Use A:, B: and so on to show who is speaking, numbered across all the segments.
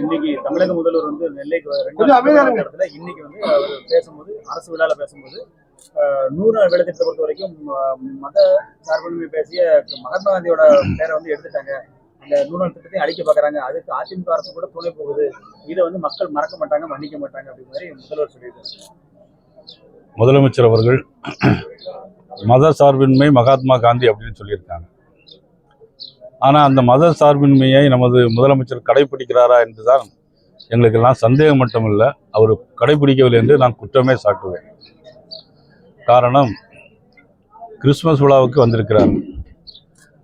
A: இன்னைக்கு தமிழக முதல்வர் வந்து நெல்லைக்கு. இடத்துல இன்னைக்கு வந்து அவர் பேசும்போது அரசு விழால பேசும்போது நூறு நாள் வேலை திட்டத்தை பொறுத்த வரைக்கும் மத சார்பின்மை பேசிய மகாத்மா காந்தியோட பேரை வந்து எடுத்துட்டாங்க. அந்த நூறு நாள் திட்டத்தையும் அழிக்க பாக்குறாங்க அதுக்கு அதிமுக அரசு கூட துணை போகுது. இதை வந்து மக்கள் மறக்க மாட்டாங்க மன்னிக்க மாட்டாங்க அப்படி மாதிரி முதல்வர் சொல்லியிருக்காரு.
B: முதலமைச்சர் அவர்கள் மத சார்பின்மை மகாத்மா காந்தி அப்படின்னு சொல்லியிருக்காங்க. ஆனால் அந்த மத சார்பின்மையை நமது முதலமைச்சர் கடைபிடிக்கிறாரா என்றுதான் எங்களுக்கெல்லாம் சந்தேகம் மட்டுமில்லை. அவர் கடைபிடிக்கவில்லை என்று நான் குற்றமே சாட்டுவேன். காரணம் கிறிஸ்மஸ் விழாவுக்கு வந்திருக்கிறார்.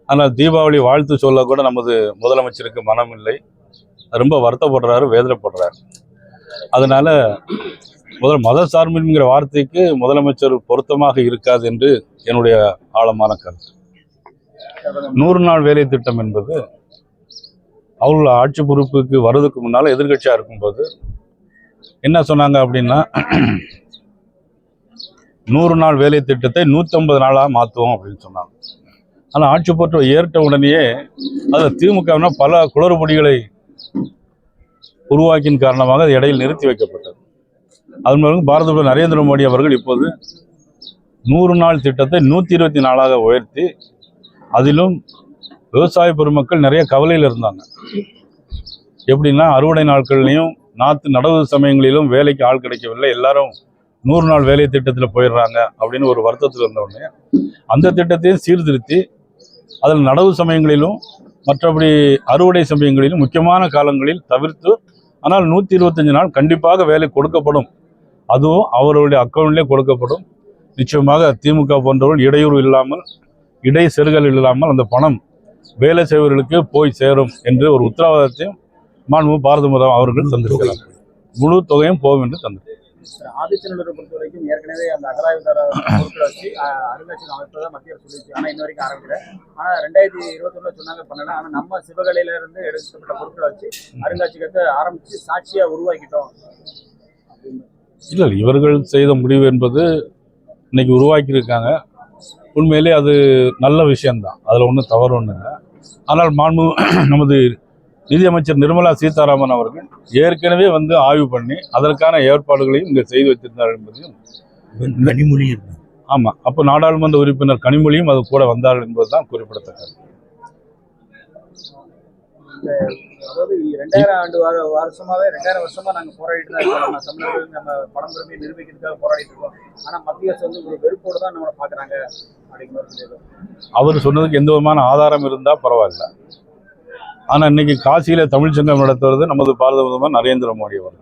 B: ஆனால் தீபாவளி வாழ்த்து சொல்ல கூட நமது முதலமைச்சருக்கு மனம் இல்லை ரொம்ப வருத்தப்படுறாரு வேதனைப்படுறாரு. அதனால் முதல் மத சார்பின்கிற வார்த்தைக்கு முதலமைச்சர் பொருத்தமாக இருக்காது என்று என்னுடைய ஆழமான கருத்து. நூறு நாள் வேலை திட்டம் என்பது அவர்கள் ஆட்சி பொறுப்புக்கு வர்றதுக்கு முன்னால் எதிர்கட்சியாக இருக்கும்போது என்ன சொன்னாங்க அப்படின்னா நூறு நாள் வேலை திட்டத்தை நூற்றம்பது நாளாக மாற்றுவோம் அப்படின்னு சொன்னாங்க. ஆனால் ஆட்சி பொறுப்பு ஏற்ற உடனேயே அது திமுகவினா பல குளறுபடிகளை உருவாக்கின் காரணமாக அது இடையில் நிறுத்தி வைக்கப்பட்டது. அதன் பிறகு பாரத பிரதமர் நரேந்திர மோடி அவர்கள் இப்போது நூறு நாள் திட்டத்தை நூற்றி இருபத்தி நாளாக உயர்த்தி அதிலும் விவசாய பெருமக்கள் நிறைய கவலையில் இருந்தாங்க. எப்படின்னா அறுவடை நாட்கள்லையும் நாற்று நடவு சமயங்களிலும் வேலைக்கு ஆள் கிடைக்கவில்லை. எல்லாரும் நூறு நாள் வேலை திட்டத்தில் போயிடுறாங்க அப்படின்னு ஒரு வருத்தத்தில் இருந்தவுடனே அந்த திட்டத்தையும் சீர்திருத்தி அதில் நடவு சமயங்களிலும் மற்றபடி அறுவடை சமயங்களிலும் முக்கியமான காலங்களில் தவிர்த்து ஆனால் நூற்றி இருபத்தஞ்சு நாள் கண்டிப்பாக வேலை கொடுக்கப்படும். அதுவும் அவர்களுடைய அக்கௌண்ட்லேயே கொடுக்கப்படும். நிச்சயமாக திமுக போன்றவர்கள் இடையூறு இல்லாமல் இடை செருகல் இல்லாமல் அந்த பணம் வேலை செய்வர்களுக்கு போய் சேரும் என்று ஒரு உத்தரவாதத்தையும் மாண்பு பாரத அவர்கள் தந்திருக்கிறார் முழு தொகையும் போகும் என்று தந்திருக்கிறார்
A: ஆதிச்சநல்லூரை பொறுத்த வரைக்கும் ஏற்கனவே அந்த அகலாய்வுதார பொருட்களை வச்சு அருங்காட்சியகம் அமைப்பதா மத்திய அரசு சொல்லிச்சு. ஆனா இன்ன வரைக்கும் ஆரம்பிக்கல. ஆனா ரெண்டாயிரத்தி இருபத்தொன்னுல சொன்னாங்க பண்ணல. ஆனா நம்ம சிவகலையில இருந்து எடுக்கப்பட்ட பொருட்களை வச்சு அருங்காட்சியகத்தை ஆரம்பிச்சு சாட்சியா உருவாக்கிட்டோம்.
B: இல்லை, இவர்கள் செய்த முடிவு என்பது இன்னைக்கு உருவாக்கியிருக்காங்க. உண்மையிலே அது நல்ல விஷயம்தான். அதில் ஒன்றும் தவறு ஒன்றும் இல்லை. ஆனால் மாண்பு நமது நிதியமைச்சர் நிர்மலா சீதாராமன் அவர்கள் ஏற்கனவே வந்து ஆய்வு பண்ணி அதற்கான ஏற்பாடுகளையும் இங்கே செய்து வைத்திருந்தார் என்பதையும்
C: கனிமொழி
B: ஆமாம் அப்போ நாடாளுமன்ற உறுப்பினர் கனிமொழியும் அது கூட வந்தார்கள் என்பதுதான் குறிப்பிடத்தக்கது.
A: அதாவது ரெண்டாயிரம் ஆண்டு வார வருஷமாவே ரெண்டாயிரம் வருஷமா நாங்க போராடிட்டு தான் இருக்கோம். நம்ம தமிழர்கள் நம்ம படம் பெருமையை நிரூபிக்கிறதுக்காக போராடிட்டு இருக்கோம். ஆனா மத்திய அரசு வந்து ஒரு வெறுப்போடு தான் நம்மளை பாக்குறாங்க அப்படிங்கிற
B: அவர் சொன்னதுக்கு எந்த விதமான ஆதாரம் இருந்தா பரவாயில்ல. ஆனா இன்னைக்கு காசியில தமிழ் சங்கம் நடத்துறது நமது பாரத பிரதமர் நரேந்திர மோடி அவர்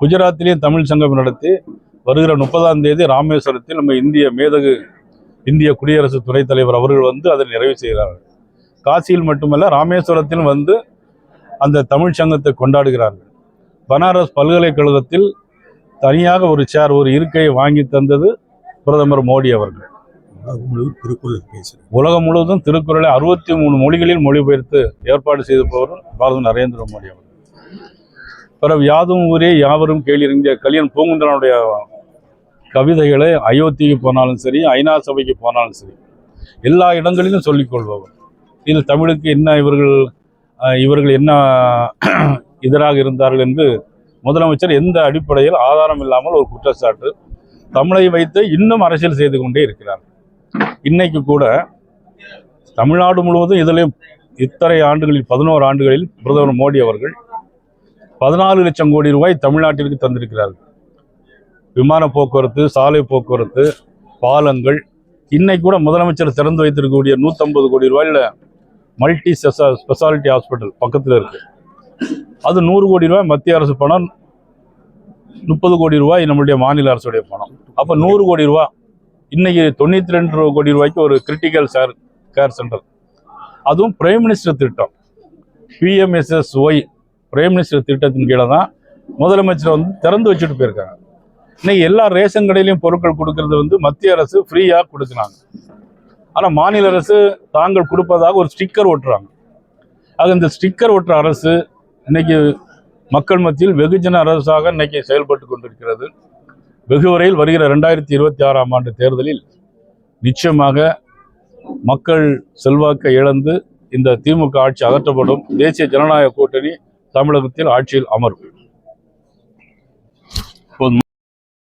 B: குஜராத்திலேயே தமிழ் சங்கம் நடத்தி வருகிற முப்பதாம் தேதி ராமேஸ்வரத்தில் நம்ம இந்திய மேதகு இந்திய குடியரசு துணைத் தலைவர் அவர்கள் வந்து அதை நிறைவு செய்கிறார்கள். காசியில் மட்டுமல்ல ராமேஸ்வரத்திலும் வந்து அந்த தமிழ் சங்கத்தை கொண்டாடுகிறார்கள். பனாரஸ் பல்கலைக்கழகத்தில் தனியாக ஒரு சேர் ஒரு இருக்கையை வாங்கி தந்தது பிரதமர் மோடி அவர்கள்.
C: உலகம் முழுவதும் திருக்குறள் பேசுறேன்
B: உலகம் முழுவதும் திருக்குறளை அறுபத்தி மூணு மொழிகளில் மொழிபெயர்த்து ஏற்பாடு செய்திருப்பவர் பாரத நரேந்திர மோடி அவர்கள். பிறகு யாதும் ஊரே யாவரும் கேளிருங்க கலியன் பூங்குன்றனுடைய கவிதைகளை அயோத்திக்கு போனாலும் சரி ஐநா சபைக்கு போனாலும் சரி எல்லா இடங்களிலும் சொல்லிக் இதில் தமிழுக்கு என்ன இவர்கள் இவர்கள் என்ன எதிராக இருந்தார்கள் என்று முதலமைச்சர் எந்த அடிப்படையில் ஆதாரம் இல்லாமல் ஒரு குற்றச்சாட்டு தமிழை வைத்து இன்னும் அரசியல் செய்து கொண்டே இருக்கிறார். இன்னைக்கு கூட தமிழ்நாடு முழுவதும் இதில் இத்தனை ஆண்டுகளில் பதினோரு ஆண்டுகளில் பிரதமர் மோடி அவர்கள் பதினாலு லட்சம் கோடி ரூபாய் தமிழ்நாட்டிற்கு தந்திருக்கிறார்கள். விமான போக்குவரத்து சாலை போக்குவரத்து பாலங்கள் இன்னைக்கு கூட முதலமைச்சர் திறந்து வைத்திருக்கக்கூடிய நூற்றம்பது கோடி ரூபாயில் மல்டி ஸ்பெஷாலிட்டி ஹாஸ்பிட்டல் பக்கத்தில் இருக்கு. அது நூறு கோடி ரூபாய் மத்திய அரசு பணம் முப்பது கோடி ரூபாய் நம்மளுடைய மாநில அரசுடைய பணம். அப்போ நூறு கோடி ரூபா இன்னைக்கு தொண்ணூற்றி ரெண்டு கோடி ரூபாய்க்கு ஒரு கிரிட்டிக்கல் சேர் கேர் சென்டர் அதுவும் பிரைம் மினிஸ்டர் திட்டம். பிஎம்எஸ்எஸ் ஒய் பிரைம் மினிஸ்டர் திட்டத்தின் கீழே தான் முதலமைச்சர் வந்து திறந்து வச்சுட்டு போயிருக்காங்க. இன்னைக்கு எல்லா ரேஷன் கடையிலையும் பொருட்கள் கொடுக்கறது வந்து மத்திய அரசு ஃப்ரீயாக கொடுக்குறாங்க. ஆனால் மாநில அரசு தாங்கள் கொடுப்பதாக ஒரு ஸ்டிக்கர் ஓட்டுறாங்க ஆக இந்த ஸ்டிக்கர் ஒட்டுற அரசு இன்னைக்கு மக்கள் மத்தியில் வெகுஜன அரசாக இன்னைக்கு செயல்பட்டு கொண்டிருக்கிறது. வெகு வருகிற ரெண்டாயிரத்தி இருபத்தி ஆறாம் ஆண்டு தேர்தலில் நிச்சயமாக மக்கள் செல்வாக்கை இழந்து இந்த திமுக ஆட்சி அகற்றப்படும். தேசிய ஜனநாயக கூட்டணி தமிழகத்தில் ஆட்சியில் அமரும்.